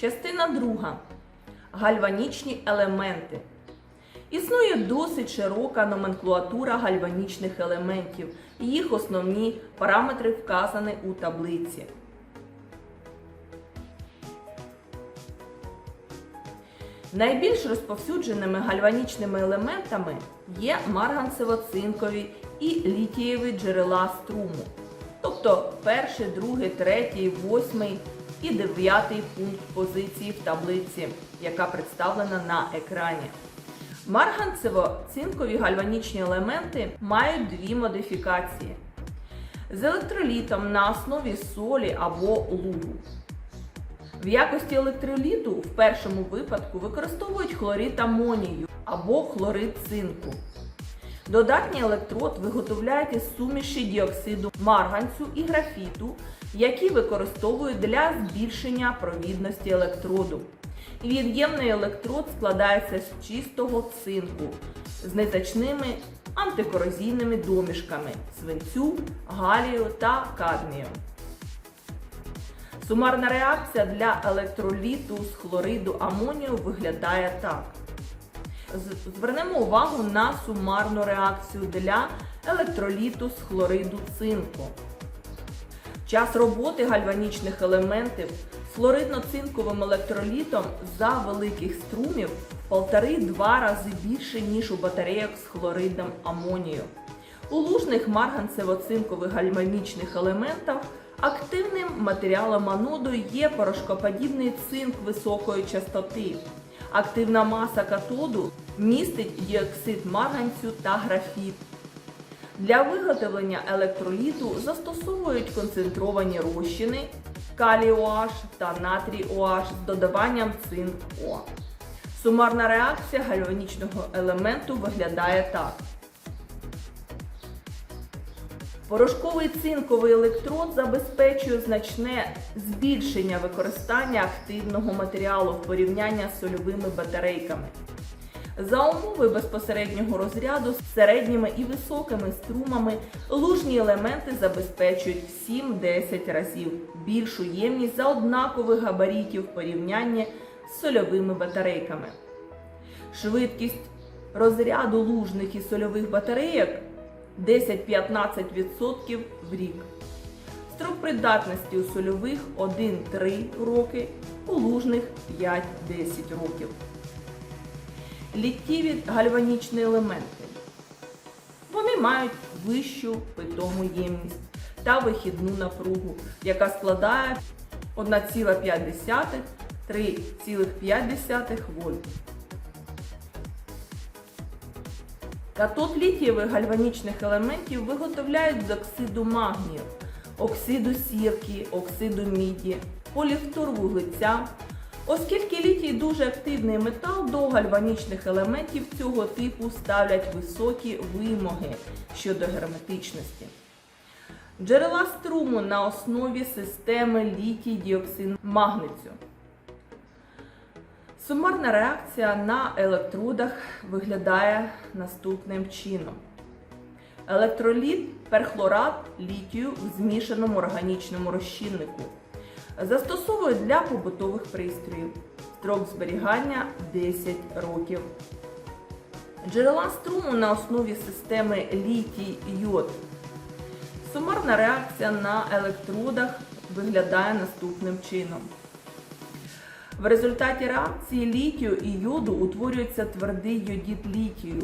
Частина друга. Гальванічні елементи. Існує досить широка номенклатура гальванічних елементів. Їх основні параметри вказані у таблиці. Найбільш розповсюдженими гальванічними елементами є марганцево-цинкові і літієві джерела струму, тобто перший, другий, третій, восьмий і дев'ятий пункт позиції в таблиці, яка представлена на екрані. Марганцево-цинкові гальванічні елементи мають дві модифікації з електролітом на основі солі або лугу. В якості електроліту в першому випадку використовують хлорид амонію або хлорид цинку. Додатній електрод виготовляють із суміші діоксиду марганцю і графіту, які використовують для збільшення провідності електроду. Від'ємний електрод складається з чистого цинку з незначними антикорозійними домішками свинцю, галію та кадмію. Сумарна реакція для електроліту з хлориду амонію виглядає так. Звернемо увагу на сумарну реакцію для електроліту з хлориду цинку. Час роботи гальванічних елементів з хлоридно-цинковим електролітом за великих струмів в полтори-два рази більше, ніж у батарейок з хлоридом амонію. У лужних марганцево-цинкових гальванічних елементах активним матеріалом аноду є порошкоподібний цинк високої частоти. Активна маса катоду містить діоксид марганцю та графіт. Для виготовлення електроліту застосовують концентровані розчини калій ОАЖ та натрій ОАЖ з додаванням цинк О. Сумарна реакція гальванічного елементу виглядає так. Порошковий цинковий електрод забезпечує значне збільшення використання активного матеріалу в порівнянні з сольовими батарейками. За умови безпосереднього розряду з середніми і високими струмами лужні елементи забезпечують в 7-10 разів більшу ємність за однакових габаритів в порівнянні з сольовими батарейками. Швидкість розряду лужних і сольових батарейок 10-15% в рік. Строк придатності у сольових 1-3 роки, у лужних 5-10 років. Літтєві гальванічні елементи. Вони мають вищу питому ємність та вихідну напругу, яка складає 1,5-3,5 вольт. Катод літієвих гальванічних елементів виготовляють з оксиду магнію, оксиду сірки, оксиду міді, поліфтор вуглеця. Оскільки літій дуже активний метал, до гальванічних елементів цього типу ставлять високі вимоги щодо герметичності. Джерела струму на основі системи літій-діоксид магницю. Сумарна реакція на електродах виглядає наступним чином. Електроліт перхлорат літію в змішаному органічному розчиннику. Застосовують для побутових пристроїв. Строк зберігання 10 років. Джерела струму на основі системи літій-йод. Сумарна реакція на електродах виглядає наступним чином. В результаті реакції літію і йоду утворюється твердий йодід літію.